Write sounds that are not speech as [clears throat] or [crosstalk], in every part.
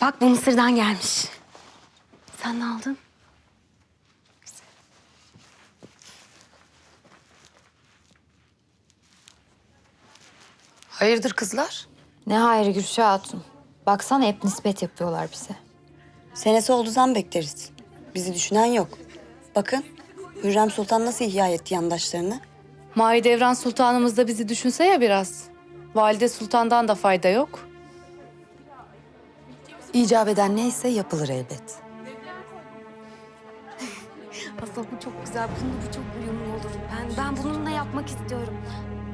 Bak bu Mısır'dan gelmiş. Sen ne aldın? Hayırdır kızlar? Ne hayrı Gülşah Hatun. Baksana hep nispet yapıyorlar bize. Senesi oldu zam bekleriz. Bizi düşünen yok. Bakın Hürrem Sultan nasıl ihya etti yandaşlarını. Mahidevran Sultanımız da bizi düşünse ya biraz. Valide Sultan'dan da fayda yok. İcap eden neyse yapılır elbet. [laughs] Aslında bu çok güzel. Bununla bu çok uyumlu olur. Ben, ben bununla yapmak istiyorum.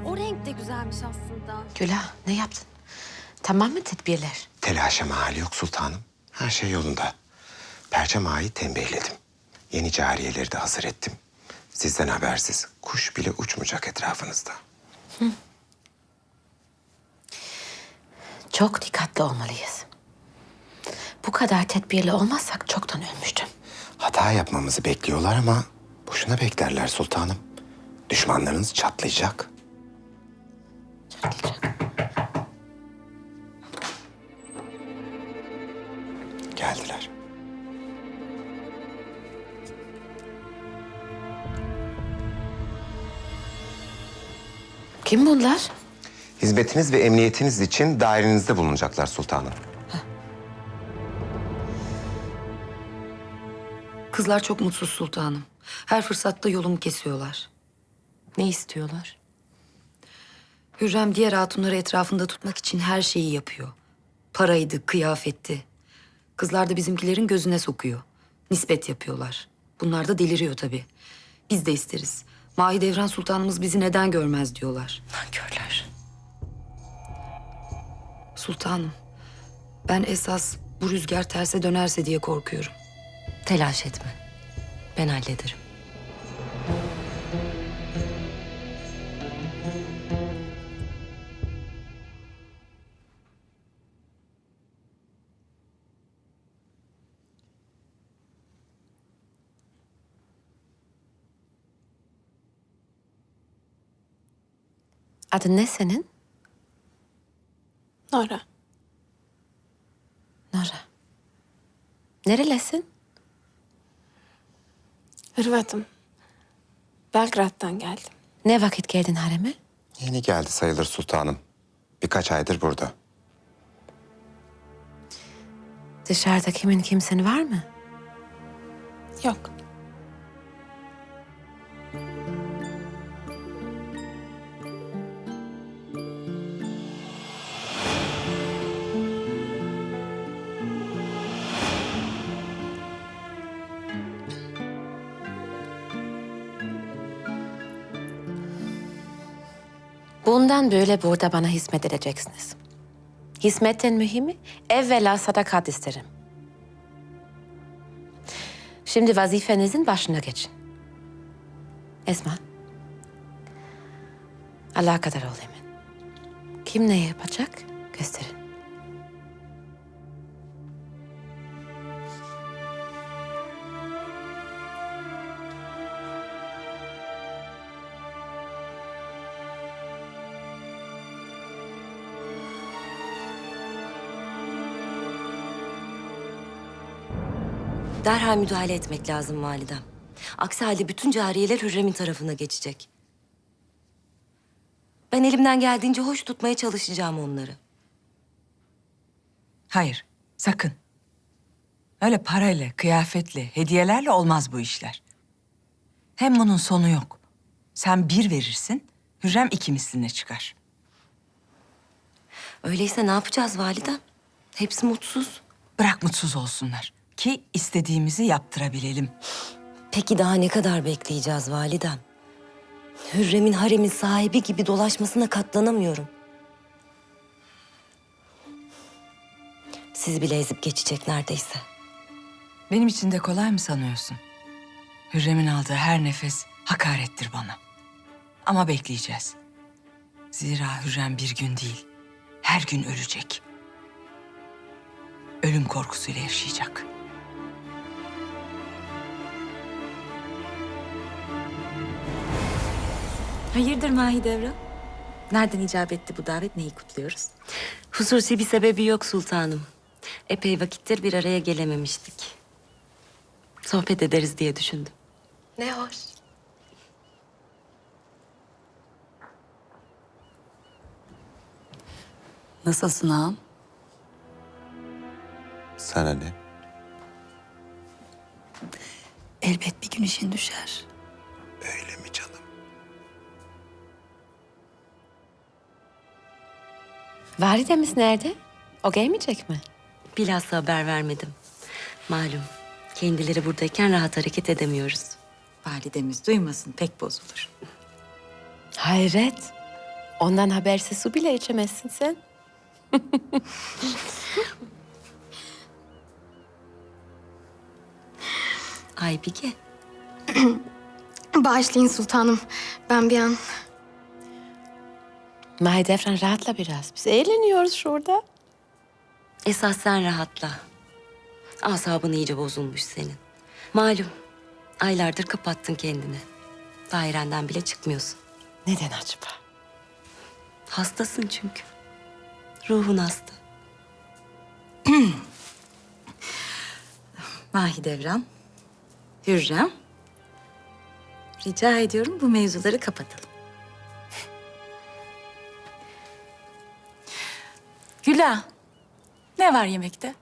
O renk de güzelmiş aslında. Gülah ne yaptın? Tamam mı tedbirler? Telaşa mahal yok sultanım. Her şey yolunda. Perçem ağayı tembihledim. Yeni cariyeleri de hazır ettim. Sizden habersiz kuş bile uçmayacak etrafınızda. Çok dikkatli olmalıyız. Bu kadar tedbirli olmazsak çoktan ölmüştüm. Hata yapmamızı bekliyorlar ama boşuna beklerler sultanım. Düşmanlarınız çatlayacak. Çatlayacak. Geldiler. Kim bunlar? Hizmetiniz ve emniyetiniz için dairenizde bulunacaklar sultanım. Kızlar çok mutsuz sultanım. Her fırsatta yolumu kesiyorlar. Ne istiyorlar? Hürrem diğer hatunları etrafında tutmak için her şeyi yapıyor. Paraydı, kıyafetti. Kızlar da bizimkilerin gözüne sokuyor. Nispet yapıyorlar. Bunlar da deliriyor tabii. Biz de isteriz. Mahidevran Sultanımız bizi neden görmez diyorlar. Nankörler. Sultanım, ben esas bu rüzgar terse dönerse diye korkuyorum. Telaş etme. Ben hallederim. Adın ne senin? Nora, Nora. Nerelisin? Hürmetim. Belgrad'dan geldim. Ne vakit geldin hareme? Yeni geldi sayılır sultanım. Birkaç aydır burada. Dışarıda kimin kimsen var mı? Yok, Bundan böyle burada bana hizmet edeceksiniz. Hizmetin mühimi evvela sadakat isterim. Şimdi vazifenizin başına geçin. Esma. Allah kadar ol emin. Kim ne yapacak gösterin. Derhal müdahale etmek lazım validem. Aksi halde bütün cariyeler Hürrem'in tarafına geçecek. Ben elimden geldiğince hoş tutmaya çalışacağım onları. Hayır, sakın. Öyle parayla, kıyafetle, hediyelerle olmaz bu işler. Hem bunun sonu yok. Sen bir verirsin, Hürrem iki misline çıkar. Öyleyse ne yapacağız validem? Hepsi mutsuz. Bırak mutsuz olsunlar ki istediğimizi yaptırabilelim. Peki daha ne kadar bekleyeceğiz validem? Hürrem'in haremin sahibi gibi dolaşmasına katlanamıyorum. Sizi bile ezip geçecek neredeyse. Benim için de kolay mı sanıyorsun? Hürrem'in aldığı her nefes hakarettir bana. Ama bekleyeceğiz. Zira Hürrem bir gün değil, her gün ölecek. Ölüm korkusuyla yaşayacak. Hayırdır Mahidevran? Nereden icap etti bu davet? Neyi kutluyoruz? Hususi bir sebebi yok sultanım. Epey vakittir bir araya gelememiştik. Sohbet ederiz diye düşündüm. Ne hoş. Nasılsın ağam? Sana ne? Elbet bir gün işin düşer. Öyle mi canım? Validemiz nerede? O gelmeyecek mi? Bilhassa haber vermedim. Malum kendileri buradayken rahat hareket edemiyoruz. Validemiz duymasın pek bozulur. Hayret. Ondan habersiz su bile içemezsin sen. [laughs] Aybike, Bağışlayın sultanım. Ben bir an... Mahidevran rahatla biraz. Biz eğleniyoruz şurada. esas sen rahatla. Asabın iyice bozulmuş senin. Malum aylardır kapattın kendini. Dairenden bile çıkmıyorsun. Neden acaba? Hastasın çünkü. Ruhun hasta. [clears throat] Mahidevran, Hürrem. Rica ediyorum bu mevzuları kapatalım. Güla, ne var yemekte?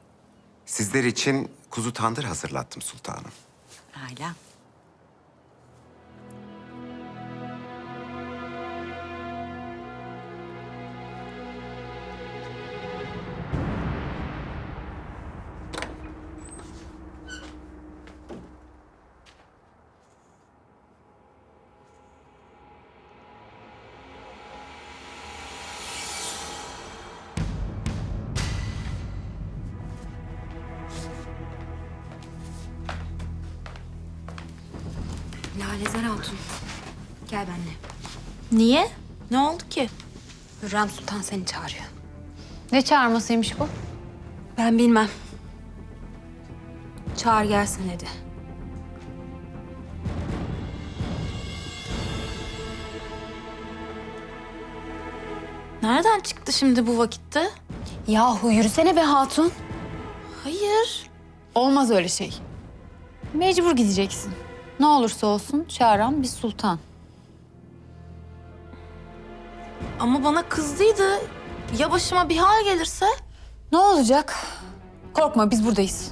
Sizler için kuzu tandır hazırlattım sultanım. Hala. Lalezer Hatun. Gel benimle. Niye? Ne oldu ki? Hürrem Sultan seni çağırıyor. Ne çağırmasıymış bu? Ben bilmem. Çağır gelsin dedi. Nereden çıktı şimdi bu vakitte? Yahu yürüsene be hatun. Hayır. Olmaz öyle şey. Mecbur gideceksin. Ne olursa olsun çağıran bir sultan. Ama bana kızdıydı. Ya başıma bir hal gelirse? Ne olacak? Korkma biz buradayız.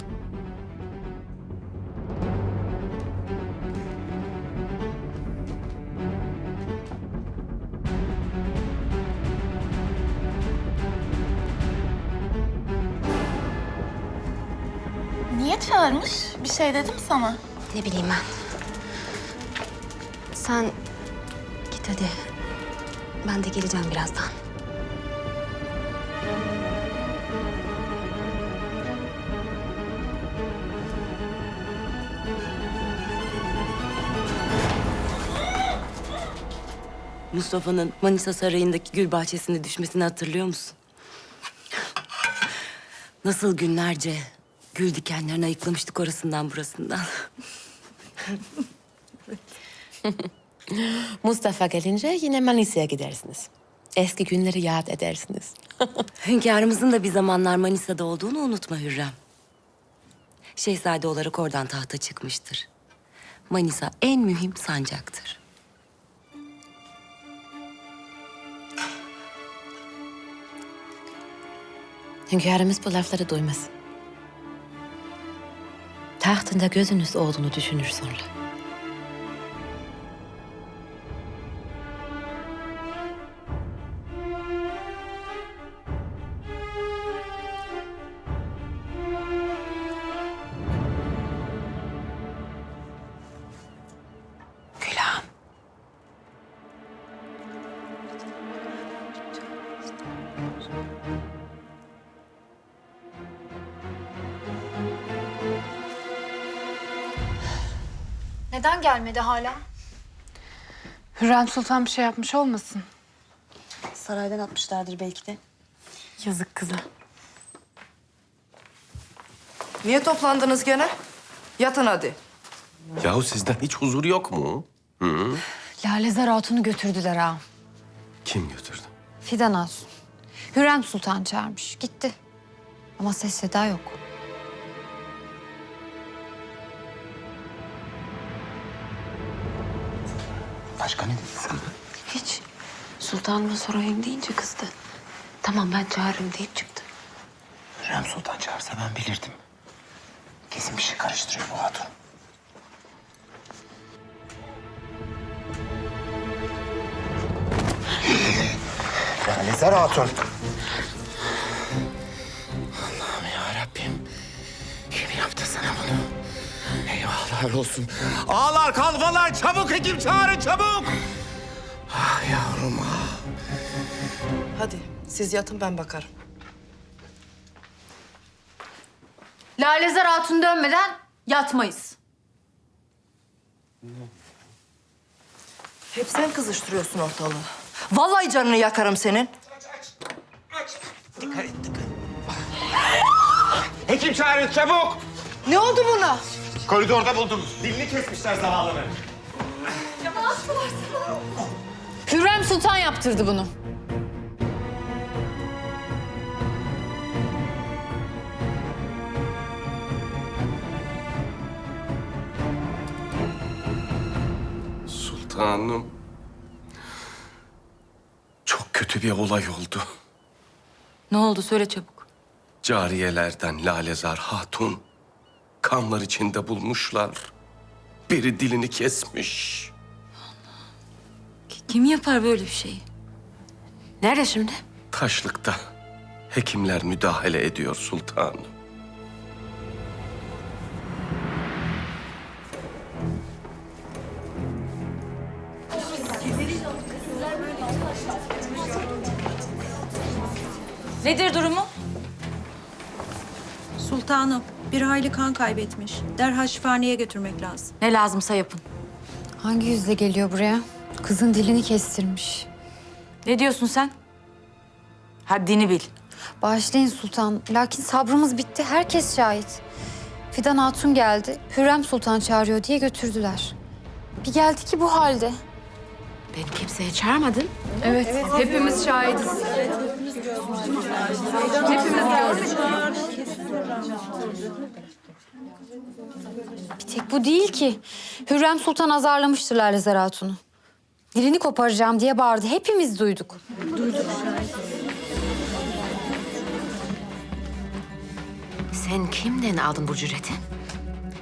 Niye çağırmış? Bir şey dedim sana. Ne bileyim ben. Sen git hadi. Ben de geleceğim birazdan. Mustafa'nın Manisa Sarayı'ndaki gül bahçesine düşmesini hatırlıyor musun? Nasıl günlerce gül dikenlerini ayıklamıştık orasından burasından. [laughs] Mustafa gelince yine Manisa'ya gidersiniz. Eski günleri yad edersiniz. [laughs] Hünkârımızın da bir zamanlar Manisa'da olduğunu unutma Hürrem. Şehzade olarak oradan tahta çıkmıştır. Manisa en mühim sancaktır. Hünkârımız bu lafları duymaz. Tahtında gözünüz olduğunu düşünür sonra. Neden gelmedi hala? Hürrem Sultan bir şey yapmış olmasın? Saraydan atmışlardır belki de. Yazık kıza. Niye toplandınız gene? Yatın hadi. Yahu sizden hiç huzur yok mu? Hı? Lalezer Hatun'u götürdüler ha. Kim götürdü? Fidan Hatun. Hürrem Sultan çağırmış. Gitti. Ama ses seda yok. Başka ne dedi sana? Hiç. Sultanıma sorayım deyince kızdı. Tamam ben çağırırım deyip çıktı. Hürrem Sultan çağırsa ben bilirdim. Kesin bir şey karıştırıyor bu hatun. Lalezer Hatun. Eyvahlar olsun. Ağlar kalfalar çabuk hekim çağırın çabuk. Ah yavrum ah. Hadi siz yatın ben bakarım. Lalezer Hatun dönmeden yatmayız. Hep sen kızıştırıyorsun ortalığı. Vallahi canını yakarım senin. Dikkat et dikkat. Hekim çağırın çabuk. Ne oldu buna? Koridorda buldum. Dilini kesmişler zavallının. Hürrem Sultan yaptırdı bunu. Sultanım. Çok kötü bir olay oldu. Ne oldu söyle çabuk. Cariyelerden Lalezar Hatun kanlar içinde bulmuşlar. Biri dilini kesmiş. Kim yapar böyle bir şeyi? Nerede şimdi? Taşlıkta hekimler müdahale ediyor sultanım. Nedir durumu? Sultanım, bir hayli kan kaybetmiş. Derhal şifaneye götürmek lazım. Ne lazımsa yapın. Hangi yüzle geliyor buraya? Kızın dilini kestirmiş. Ne diyorsun sen? Haddini bil. Bağışlayın sultan. Lakin sabrımız bitti. Herkes şahit. Fidan Hatun geldi. Hürrem Sultan çağırıyor diye götürdüler. Bir geldi ki bu halde. Ben kimseye çağırmadım. Evet, hepimiz şahidiz. Hepimiz gördük. Bir tek bu değil ki. Hürrem Sultan azarlamıştır Lalezer Hatun'u. Dilini koparacağım diye bağırdı. Hepimiz duyduk. Sen kimden aldın bu cüreti?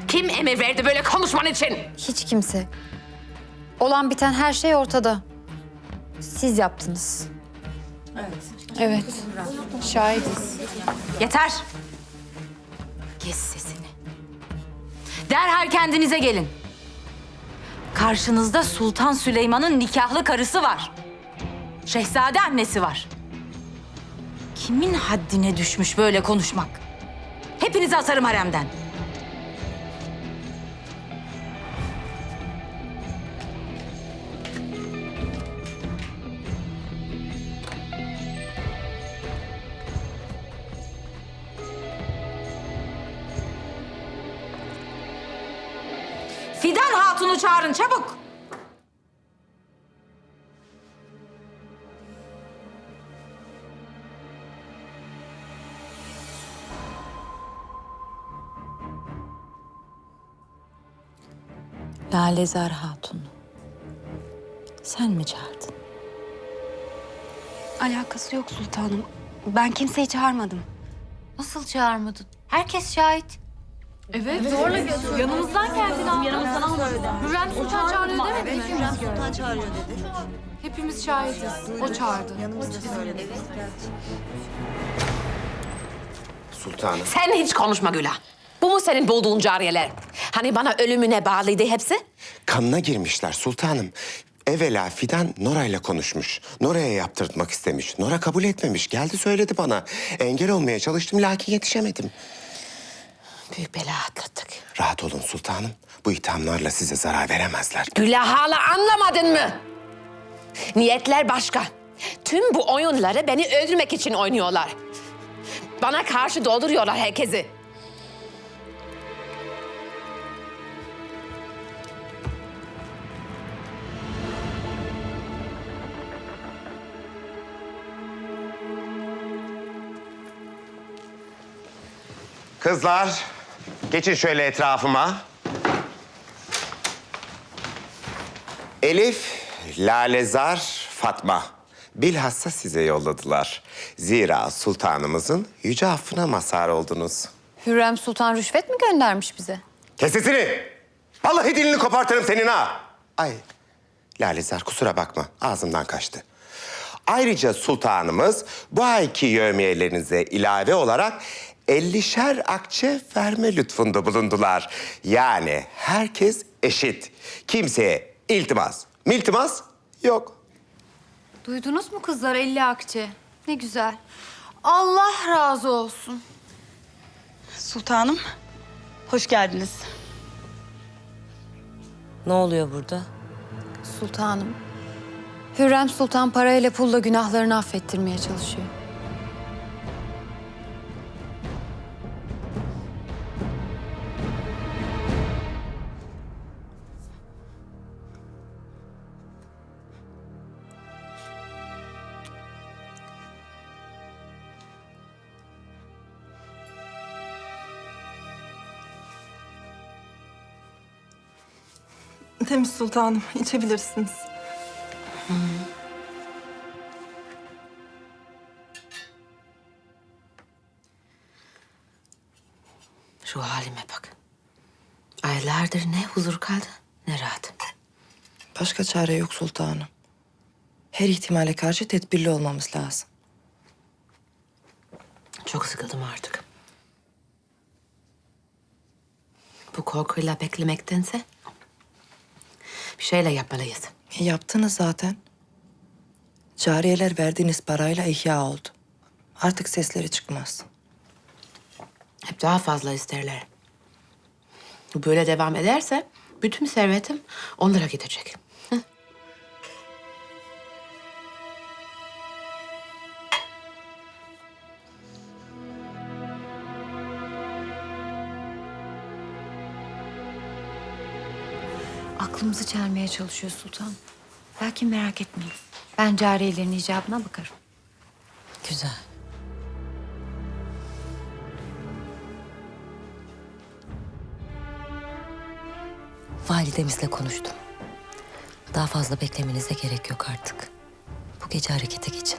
Kim emir verdi böyle konuşman için? Hiç kimse. Olan biten her şey ortada. Siz yaptınız. Evet, şahidiz. Yeter. Kes sesini. Derhal kendinize gelin. Karşınızda Sultan Süleyman'ın nikahlı karısı var. Şehzade annesi var. Kimin haddine düşmüş böyle konuşmak? Hepinizi asarım haremden. Çağırın çabuk. Lalezar Hatun. Sen mi çağırdın? Alakası yok sultanım. Ben kimseyi çağırmadım. Nasıl çağırmadın? Herkes şahit. Evet, zorla götürdü. Yanımızdan kendini aldı. Yanımızdan almadı. Hürrem Sultan çağırıyor demedi mi? Hürrem Sultan çağırıyor dedi. Hepimiz şahidiz. O çağırdı. Sultanım. Sen hiç konuşma Gülah. Bu mu senin bulduğun cariyeler? Hani bana ölümüne bağlıydı hepsi? Kanına girmişler sultanım. Evvela Fidan Nora'yla konuşmuş. Nora'ya yaptırtmak istemiş. Nora kabul etmemiş. Geldi söyledi bana. Engel olmaya çalıştım lakin yetişemedim. Büyük bela atlattık. Rahat olun sultanım. Bu ithamlarla size zarar veremezler. Gülah hala anlamadın mı? Niyetler başka. Tüm bu oyunları beni öldürmek için oynuyorlar. Bana karşı dolduruyorlar herkesi. Kızlar, geçin şöyle etrafıma. Elif, Lalezar, Fatma. Bilhassa size yolladılar. Zira sultanımızın yüce affına mazhar oldunuz. Hürrem Sultan rüşvet mi göndermiş bize? Kes sesini! Vallahi dilini kopartırım senin ha! Ay, Lalezar kusura bakma, ağzımdan kaçtı. Ayrıca sultanımız bu ayki yövmiyelerinize ilave olarak 50'şer akçe verme lütfunda bulundular. Yani herkes eşit. Kimseye iltimas, miltimas yok. Duydunuz mu kızlar 50 akçe? Ne güzel. Allah razı olsun. Sultanım, hoş geldiniz. Ne oluyor burada? Sultanım. Hürrem Sultan parayla pulla günahlarını affettirmeye çalışıyor. Temiz sultanım, içebilirsiniz. Şu halime bak. Aylardır ne huzur kaldı ne rahat. Başka çare yok sultanım. Her ihtimale karşı tedbirli olmamız lazım. Çok sıkıldım artık. Bu korkuyla beklemektense bir şeyler yapmalıyız. E, yaptınız zaten. Cariyeler verdiğiniz parayla ihya oldu. Artık sesleri çıkmaz. Hep daha fazla isterler. Bu Böyle devam ederse bütün servetim onlara gidecek. Aklımızı çelmeye çalışıyor sultan. Lakin merak etmeyin. Ben cariyelerin icabına bakarım. Güzel. Validemizle konuştum. Daha fazla beklemenize gerek yok artık. Bu gece harekete geçin.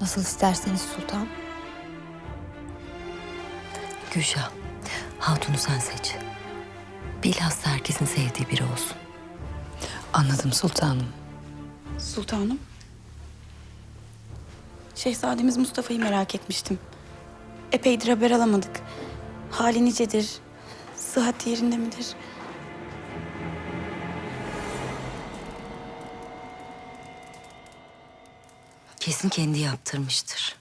Nasıl isterseniz sultan. Gülşah, hatunu sen seç. Bilhassa herkesin sevdiği biri olsun. Anladım sultanım. Sultanım. Şehzademiz Mustafa'yı merak etmiştim. Epeydir haber alamadık. Hali nicedir? Sıhhat yerinde midir? Kesin kendi yaptırmıştır.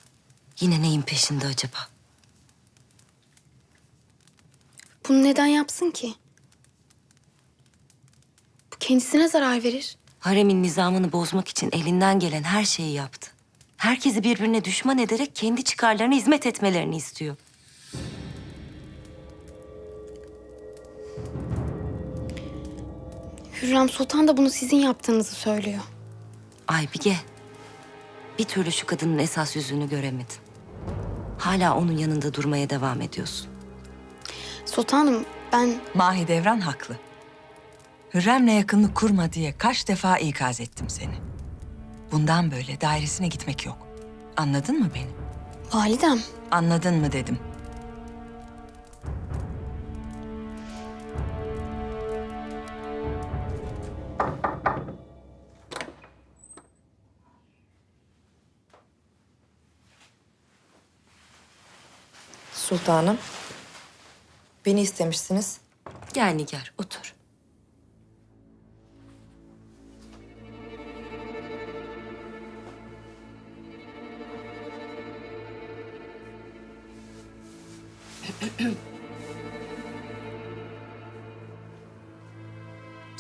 Yine neyin peşinde acaba? Bunu neden yapsın ki? Kendisine zarar verir. Haremin nizamını bozmak için elinden gelen her şeyi yaptı. Herkesi birbirine düşman ederek kendi çıkarlarına hizmet etmelerini istiyor. Hürrem Sultan da bunu sizin yaptığınızı söylüyor. Aybige, bir türlü şu kadının esas yüzünü göremedin. Hala onun yanında durmaya devam ediyorsun. Sultanım ben Mahidevran haklı. Hürrem'le yakınlık kurma diye kaç defa ikaz ettim seni. Bundan böyle dairesine gitmek yok. Anladın mı beni? validem. Anladın mı dedim. Sultanım, beni istemişsiniz. Gel Nigar, otur.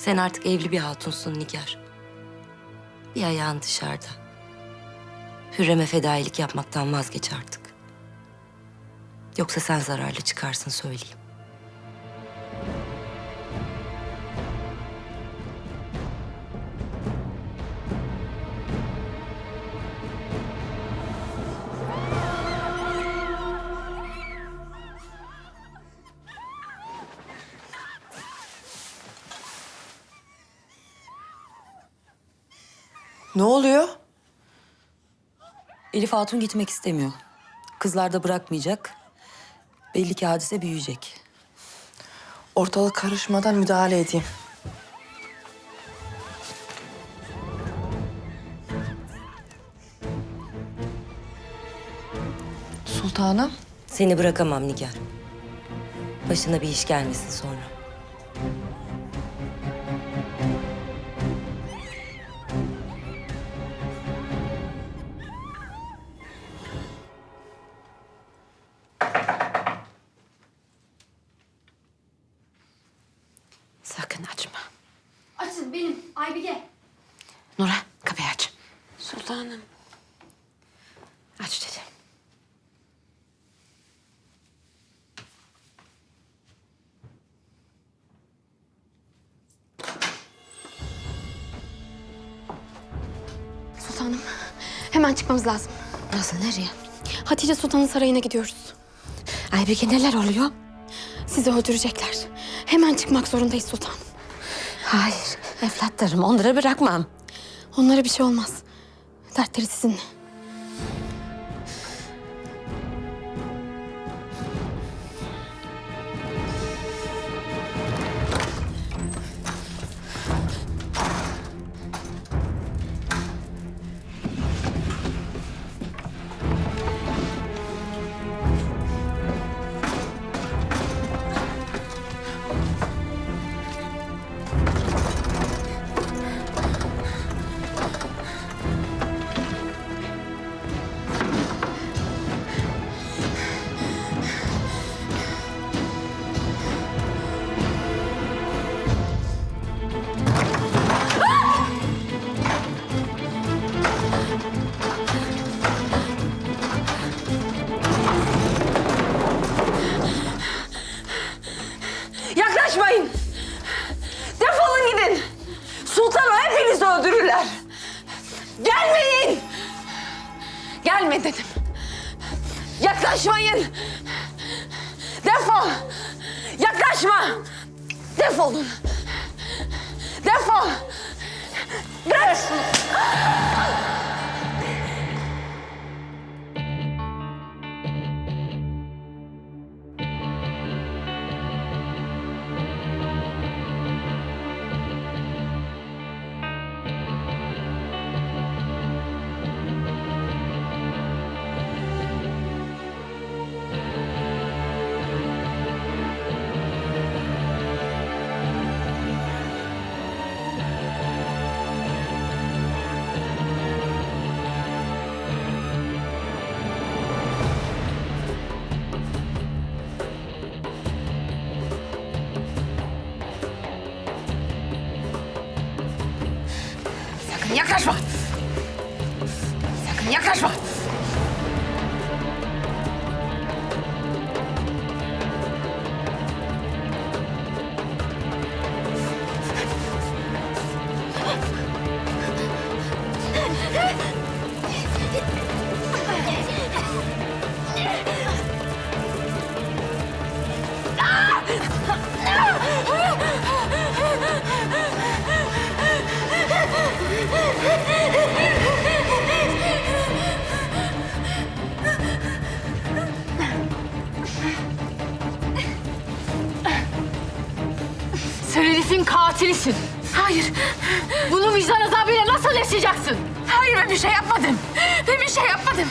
Sen artık evli bir hatunsun Nigar. Bir ayağın dışarıda. Hürrem'e fedailik yapmaktan vazgeç artık. Yoksa sen zararlı çıkarsın söyleyeyim. Ne oluyor? Elif Hatun gitmek istemiyor. Kızlar da bırakmayacak. Belli ki hadise büyüyecek. Ortalık karışmadan müdahale edeyim. Sultanım. Seni bırakamam Nigar. Başına bir iş gelmesin sonra. Aybige. Nura kapıyı aç. Sultanım. Aç dedim. Sultanım hemen çıkmamız lazım. Nasıl nereye? Hatice Sultan'ın sarayına gidiyoruz. Aybike neler oluyor? Sizi öldürecekler. Hemen çıkmak zorundayız sultanım. Hayır evlatlarım onları bırakmam. Onlara bir şey olmaz. Dertleri sizinle. Gelme dedim. Yaklaşmayın. Defol. Yaklaşma. Defolun. Defol. Bırak. Yaklaşma. Sakın yaklaşma. Katilisin. Hayır. Bunu vicdan azabıyla nasıl yaşayacaksın? Hayır ben bir şey yapmadım. Ben bir şey yapmadım.